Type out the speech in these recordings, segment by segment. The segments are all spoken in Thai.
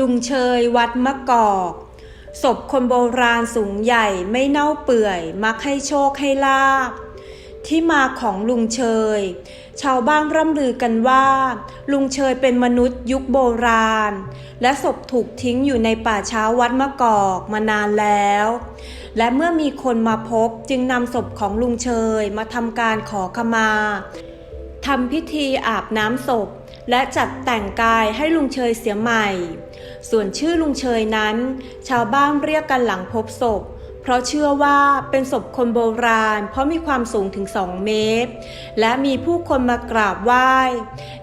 ลุงเชยวัดมะกอกศพคนโบราณสูงใหญ่ไม่เน่าเปื่อย มักให้โชคให้ลาบ ที่มาของลุงเชย ชาวบ้านร่ำลือกันว่า ลุงเชยเป็นมนุษย์ยุคโบราณ และศพถูกทิ้งอยู่ในป่าช้าวัดมะกอกมานานแล้ว และเมื่อมีคนมาพบจึงนำศพของลุงเชยมาทำการขอขมาทำพิธีอาบน้ำศพ และจัดแต่งกายให้ลุงเชยเสียใหม่ ส่วนชื่อลุงเชยนั้น ชาวบ้านเรียกกันหลังพบศพ เพราะเชื่อว่าเป็นศพคนโบราณ เพราะมีความสูงถึง2เมตร และมีผู้คนมากราบไหว้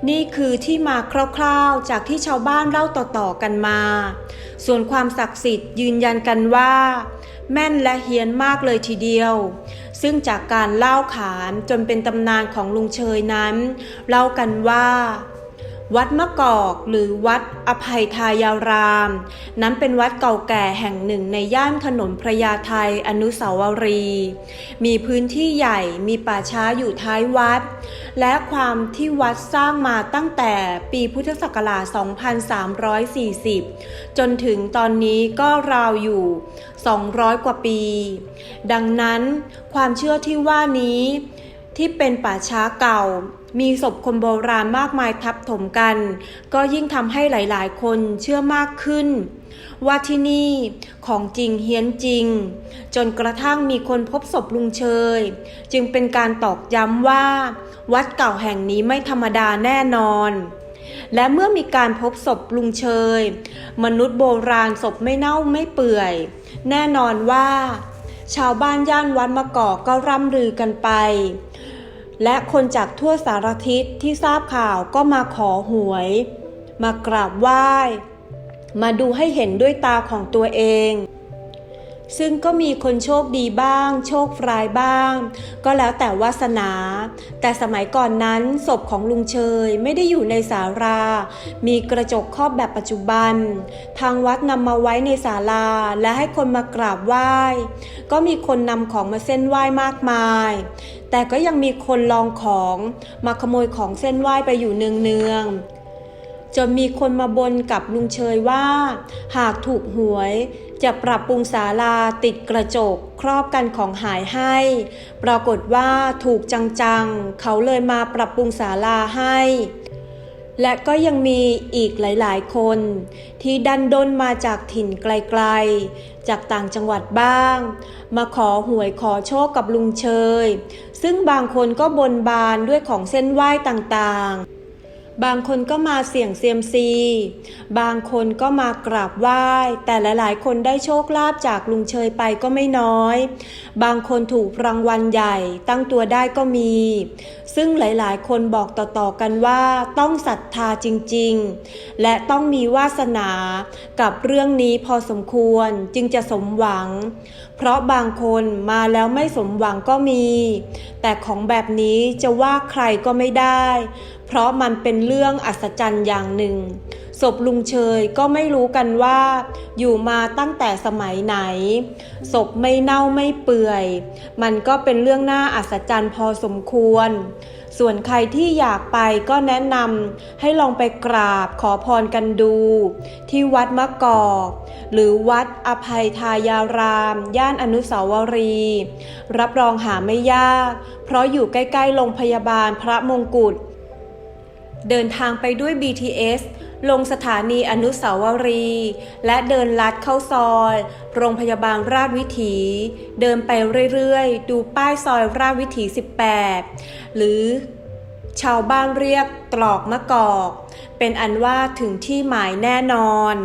นี่คือที่มาคร่าวๆ จากที่ชาวบ้านเล่าต่อๆกันมา ส่วนความศักดิ์สิทธิ์ยืนยันกันว่า แม่นและเฮี้ยนมากเลยทีเดียวซึ่งจากการเล่าขานจนเป็นตำนานของลุงเชยนั้น เล่ากันว่า วัดมะกอกหรือวัดอภัยทายาราม นั้นเป็นวัดเก่าแก่แห่งหนึ่งในย่านถนนพระยาไทยอนุสาวรีย์มีพื้นที่ใหญ่มีป่าช้าอยู่ท้ายวัด และความที่วัดสร้างมาตั้งแต่ปีพุทธศักราช 2340 จนถึงตอนนี้ก็ราวอยู่ 200 กว่าปี ดังนั้นความเชื่อที่ว่านี้ที่เป็นป่าช้าเก่า มีศพคนโบราณมากมายทับถมกัน ก็ยิ่งทำให้หลายๆ คนเชื่อมากขึ้น ว่าที่นี่ของจริงเฮี้ยนจริง จนกระทั่งมีคนพบศพลุงเชย จึงเป็นการตอกย้ำว่า วัดเก่าแห่งนี้ไม่ธรรมดาแน่นอนและเมื่อมีการพบศพลุงเชย มนุษย์โบราณศพไม่เน่าไม่เปื่อย แน่นอนว่า ชาวบ้านย่านวัดมะกอกก็ร่ำลือกันไป และคนจากทั่วสารทิศที่ทราบข่าวก็มาขอหวย มากราบไหว้ มาดูให้เห็นด้วยตาของตัวเอง ซึ่งก็มีคนโชคดีบ้าง โชคร้ายบ้าง ก็แล้วแต่วาสนา แต่สมัยก่อนนั้นศพของลุงเชยไม่ได้อยู่ในศาลา มีกระจกครอบแบบปัจจุบัน ทางวัดนำมาไว้ในศาลาและให้คนมากราบไหว้ ก็มีคนนำของมาเส้นไหว้มากมาย แต่ก็ยังมีคนลองของมาขโมยของเส้นไหว้ไปอยู่เนืองๆ จนมีคนมาบนกับลุงเชยว่า หากถูกหวย จะปรับปรุงศาลาติดกระจกครอบกันของหายให้ ปรากฏว่าถูกจังๆ เขาเลยมาปรับปรุงศาลาให้ และก็ยังมีอีกหลายๆ คน ที่ดันด้นมาจากถิ่นไกลๆ จากต่างจังหวัดบ้าง มาขอหวยขอโชคกับลุงเชย ซึ่งบางคนก็บนบานด้วยของเส้นไหว้ต่างๆ บางคนก็มาเสี่ยงเซียมซี บางคนก็มากราบไหว้ แต่หลายๆ คนได้โชคลาภจากลุงเชยไปก็ไม่น้อย บางคนถูกรางวัลใหญ่ ตั้งตัวได้ก็มี ซึ่งหลายๆ คนบอกต่อๆกันว่าต้องศรัทธาจริง ๆ และต้องมีวาสนากับเรื่องนี้พอสมควรจึงจะสมหวัง เพราะบางคนมาแล้วไม่สมหวังก็มี แต่ของแบบนี้จะว่าใครก็ไม่ได้ เพราะมันเป็นเรื่องอัศจรรย์อย่างหนึ่ง ศพลุงเชยก็ไม่รู้กันว่า อยู่มาตั้งแต่สมัยไหน ศพไม่เน่าไม่เปื่อย มันก็เป็นเรื่องน่าอัศจรรย์พอสมควร ส่วนใครที่อยากไปก็แนะนำให้ลองไปกราบขอพรกันดู ที่วัดมะกอกหรือวัดอภัยทายาราม ย่านอนุสาวรีย์รับรองหาไม่ยาก เพราะอยู่ใกล้ๆโรงพยาบาลพระมงกุฎ เดินทางไปด้วย BTS ลงสถานีอนุสาวรีย์และเดินลัดเข้าซอย โรงพยาบาลราชวิถี เดินไปเรื่อยๆ ดูป้ายซอยราชวิถี 18 หรือชาวบ้านเรียกตรอกมะกอก เป็นอันว่าถึงที่หมายแน่นอน